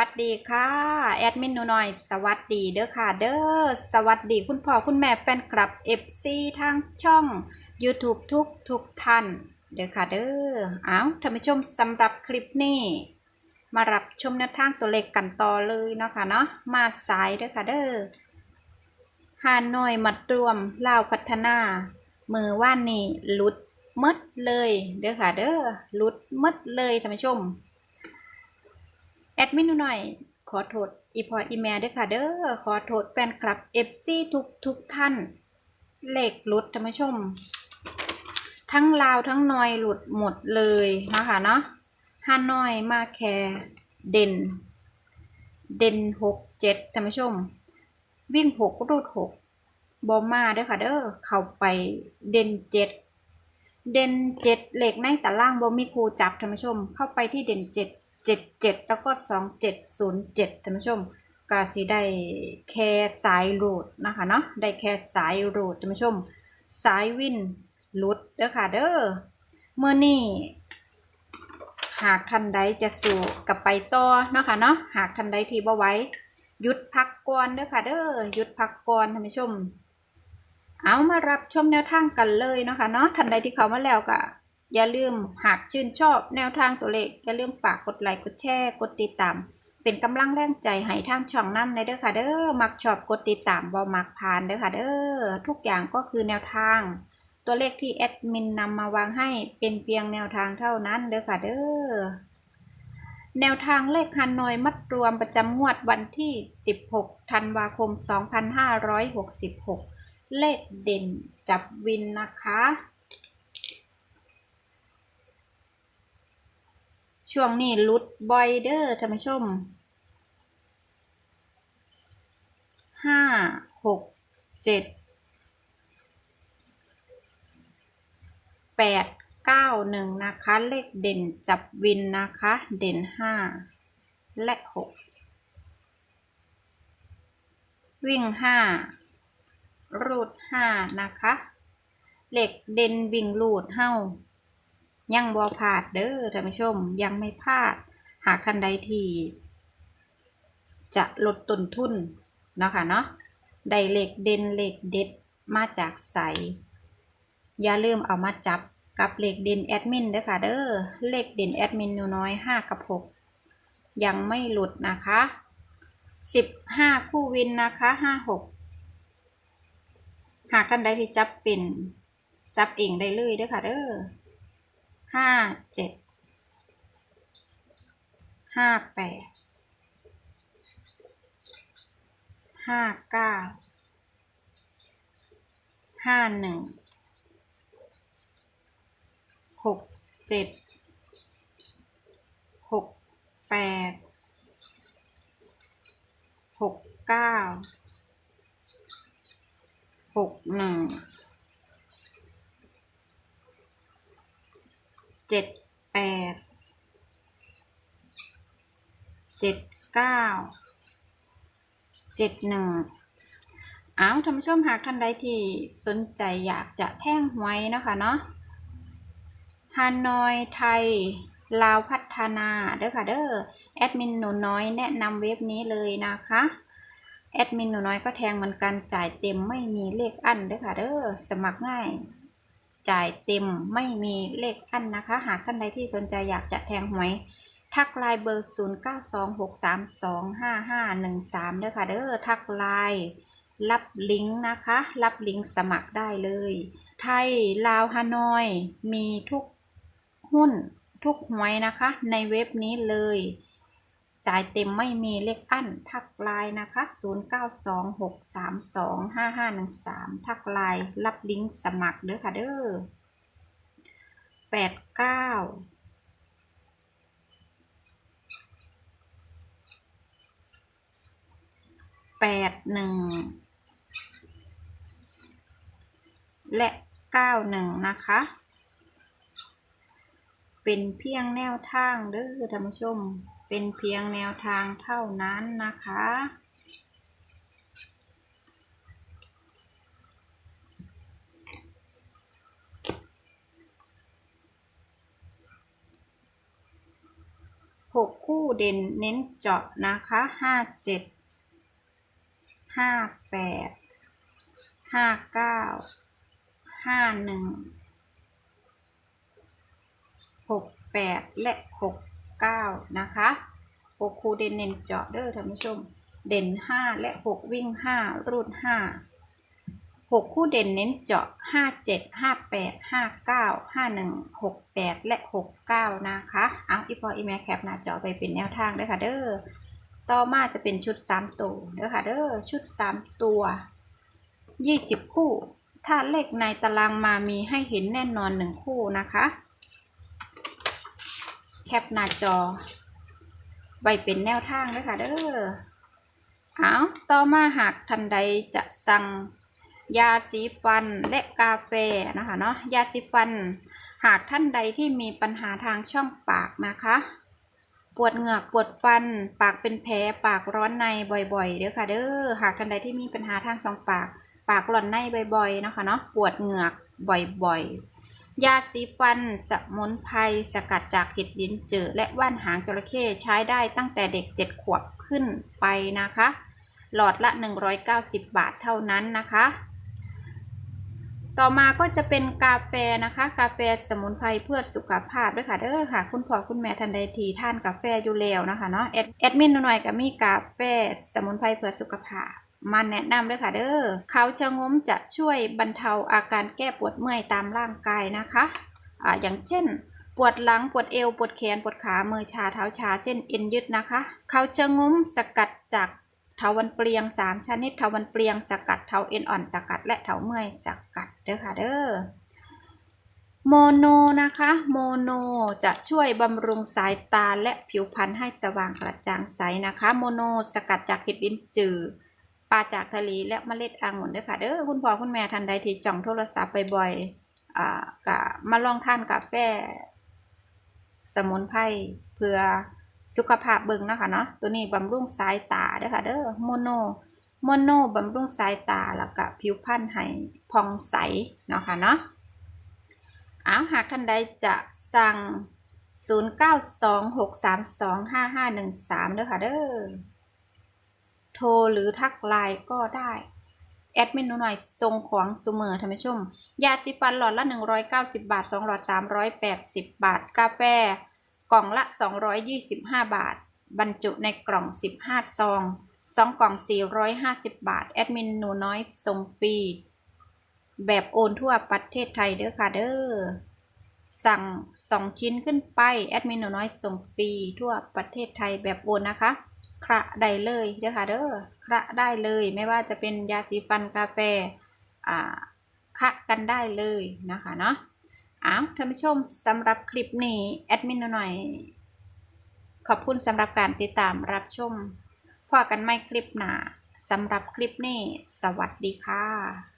วัสดีค่ะ แอดมินหนูหน่อย สวัสดีเด้อค่ะเด้อสวัสดีคุณพ่อคุณแม่แฟนคลับ FC ทางช่อง YouTube ทุกทุกท่าน เด้อค่ะเด้อเอาท่านผู้ชมสำหรับคลิปนี้ มารับชมแนวทางตัวเลขกันต่อเลยเนาะค่ะเนาะมาสายเด้อค่ะเด้อฮานอยมัดรวมลาวพัฒนา มือว่านนี่ลุดมดเลย เด้อค่ะเด้อลุดมดเลยท่านผู้ชม ดมินหน่อย ขอโทษอีพออีแม่ด้วยค่ะเด้อขอโทษแฟนคลับ FC ทุกทุกท่าน เลขหลุดท่านผู้ชม ทั้งลาวทั้งนอยหลุดหมดเลยนะคะเนาะฮานอยมาแคร์เด่น เด่นหกเจ็ดท่านผู้ชม วิ่งหกรูดหกบอมาเด้อค่ะเด้อเข้าไปเด่นเจ็ดเด่นเจ็ดเหล็กในตารางบ่มีครูจับท่านผู้ชม เข้าไปที่เด่นเจ็ด เจ็ดเจ็ดแล้วก็สองเจ็ดศูนย์เจ็ดท่านผู้ชมกาสิได้แค่สายรูดนะคะเนาะได้แค่สายรูดท่านผู้ชม สายวินหลุดเด้อค่ะเด้อเมื่อนี้หากท่านใดจะสู่กับไปต่อเนาะค่ะเนาะหากท่านใดที่บ่ไว้หยุดพักก่อนเด้อค่ะเด้อหยุดพักก่อนท่านผู้ชม เอามารับชมแนวทางกันเลยเนาะคะเนาะท่านใดที่เขามาแล้วก็ อย่าลืมหากชื่นชอบแนวทางตัวเลข อย่าลืมฝากกดไลค์กดแชร์กดติดตาม เป็นกำลังแรงใจให้ทางช่องน้ำในเด้อค่ะเด้อมักชอบกดติดตามบ่มักผ่านเด้อค่ะเด้อทุกอย่างก็คือแนวทาง ตัวเลขที่แอดมินนำมาวางให้เป็นเพียงแนวทางเท่านั้นเด้อค่ะเด้อแนวทางเลขฮันนอยมัดรวมประจำงวดวันที่ 16 ธันวาคม 2566 เลขเด่นจับวินนะคะ ช่วงนี้ลุดบอยเดอร์ท่านผู้ชมห้าหกเจ็ดแปดเก้าหนึ่งนะคะ เลขเด่นจับวินนะคะ เด่นห้าและหกวิ่งห้ารูดห้านะคะ เหล็กเด่นวิ่งรูดเฮ้า ยังบ่พลาดเด้อท่านผู้ชมยังไม่พลาด หากท่านใดที่ จะลดต้นทุนเนาะค่ะเนาะได้เหล็กเด่นเหล็กเด็ดมาจากใสอย่าลืมเอามาจับกับเหล็กเด่นแอดมินเด้อค่ะเด้อเหล็กเด่นแอดมินนูน้อยห้ากับหกยังไม่หลุดนะคะสิบห้าคู่วินนะคะห้าหกหากท่านใดที่จับเป็นจับเองได้เลยเด้อค่ะเด้อ ห้าเจ็ดห้าแปดห้าเก้าห้าหนึ่งหกเจ็ดหกแปดหกเก้าหกหนึ่ง เจ็ดแปดเจ็ดเก้าเจ็ดหนึ่งเอาท่านผู้ชมหากท่านใดที่สนใจอยากจะแท่งหวยนะคะเนาะฮานอยไทยลาวพัฒนาเด้อค่ะเด้อแอดมินหนูน้อยแนะนำเว็บนี้เลยนะคะแอดมินหนูน้อยก็แทงเหมือนกันจ่ายเต็มไม่มีเลขอั้นเด้อค่ะเด้อสมัครง่าย จ่ายเต็มไม่มีเลขอั้นนะคะ หากท่านใดที่สนใจอยากจะแทงหวย ทักไลน์เบอร์ 0926325513เด้อค่ะเด้อทักไลน์รับลิงก์นะคะ รับลิงก์สมัครได้เลย ไทยลาวฮานอย มีทุกหุ้นทุกหวยนะคะ ในเว็บนี้เลย จ่ายเต็มไม่มีเลขอั้น ทักไลน์นะคะ 0926325513 ทักไลน์รับลิงก์สมัครเด้อค่ะเด้อ89แปดหนึ่งและเก้าหนึ่งนะคะ เป็นเพียงแนวทางเด้อท่านผู้ชม เป็นเพียงแนวทางเท่านั้นนะคะ หกคู่เด่นเน้นเจาะนะคะห้าเจ็ดห้าแปดห้าเก้าห้าหนึ่งหกแปดและหกเก้านะคะ คู่เด่นเน้นเจาะเด้อท่านผู้ชม เด่นห้าและหกวิ่งห้ารูดห้าหกคู่เด่นเน้นเจาะห้าเจ็ดห้าแปดห้าเก้าห้าหนึ่งหกแปดและหกเก้านะคะ เอาอีพออีแม่แคปหน้าจอไปเป็นแนวทางเด้อค่ะเด้อ ต่อมาจะเป็นชุดสามตัวเด้อค่ะเด้อ ชุดสามตัวยี่สิบคู่ ถ้าเลขในตารางมามีให้เห็นแน่นอนหนึ่งคู่นะคะ แคปหน้าจอ ไว้เป็นแนวทางด้อค่ะเด้อเอาต่อมาหากท่านใดจะสั่งยาสีฟันและกาแฟนะคะเนาะยาสีฟัน หากท่านใดที่มีปัญหาทางช่องปากนะคะ ปวดเหงือกปวดฟัน ปากเป็นแผลปากร้อนในบ่อยๆเด้อค่ะเด้อหากท่านใดที่มีปัญหาทางช่องปาก ปากร้อนในบ่อยๆนะคะเนาะปวดเหงือกบ่อยๆ ยาสีฟัน สมุนไพรสกัดจากเห็ดลิ้นจือและว่านหางจระเข้ใช้ได้ตั้งแต่เด็ก 7 ขวบขึ้นไปนะคะ หลอดละ 190 บาทเท่านั้นนะคะ ต่อมาก็จะเป็นกาแฟนะคะ กาแฟสมุนไพรเพื่อสุขภาพด้วยค่ะเด้อค่ะ คุณพ่อคุณแม่ทันใดทีท่านกาแฟอยู่แล้วนะคะเนาะแอดแอดมินหน่อยก็มีกาแฟสมุนไพรเพื่อสุขภาพ มาแนะนำด้วยค่ะเด้อเขาชะงมจะช่วยบรรเทาอาการแก้ปวดเมื่อยตามร่างกายนะคะอ่าอย่างเช่น ปวดหลังปวดเอว ปวดแขนปวดขามือชาเท้าชาเส้นเอ็นยืดนะคะเขาชะงมสกัดจากเถาวันเปลียง 3 ชนิดเถาวันเปลียงสกัดเถาเอ็นอ่อนสกัด และเถาเมื่อยสกัดเด้อค่ะเด้อโมโนนะคะโมโนจะช่วยบำรุงสายตาและผิวพรรณให้สว่างกระจ่างใสนะคะ โมโนสกัดจากเห็ดลิ้นจือ ปลาจากทะเลและเมล็ดองุ่นด้วยค่ะเด้อคุณพ่อคุณแม่ทันใดที่จ่องโทรศัพท์บ่อยๆอ่ากะมาลองทานกาแฟสมุนไพรเพื่อสุขภาพเบิ่งนะคะเนาะตัวนี้บำรุงสายตาด้อค่ะเด้อโมโนโมโนบำรุงสายตาแล้วก็ผิวพรรณให้ผ่องใสเนาะค่ะเนาะอ้าวหากท่านใดจะสั่ง 0926325513เด้อค่ะเด้อ โทรหรือทักไลน์ก็ได้แอดมินหนูหน่อยส่งของเสมอท่านผู้ชม ยาสีฟันหลอดละ 190 บาท 2 หลอด 380 บาท กาแฟ กล่องละ 225 บาท บรรจุในกล่อง 15 ซอง 2 กล่อง 450 บาท แอดมินหนูน้อยส่งฟรีแบบโอนทั่วประเทศไทยเด้อค่ะเด้อ สั่ง 2 ชิ้นขึ้นไป แอดมินหนูน้อยส่งฟรีทั่วประเทศไทยแบบโอนนะคะ คระได้เลยเด้อค่ะเด้อคระได้เลย ไม่ว่าจะเป็นยาสีฟันกาแฟอ่าคะกันได้เลยนะคะเนาะอ้าวท่านผู้ชมสำหรับคลิปนี้แอดมินหน่อย ขอบคุณสำหรับการติดตามรับชมพอกันไม่คลิปหนาสำหรับคลิปนี้ สวัสดีค่ะ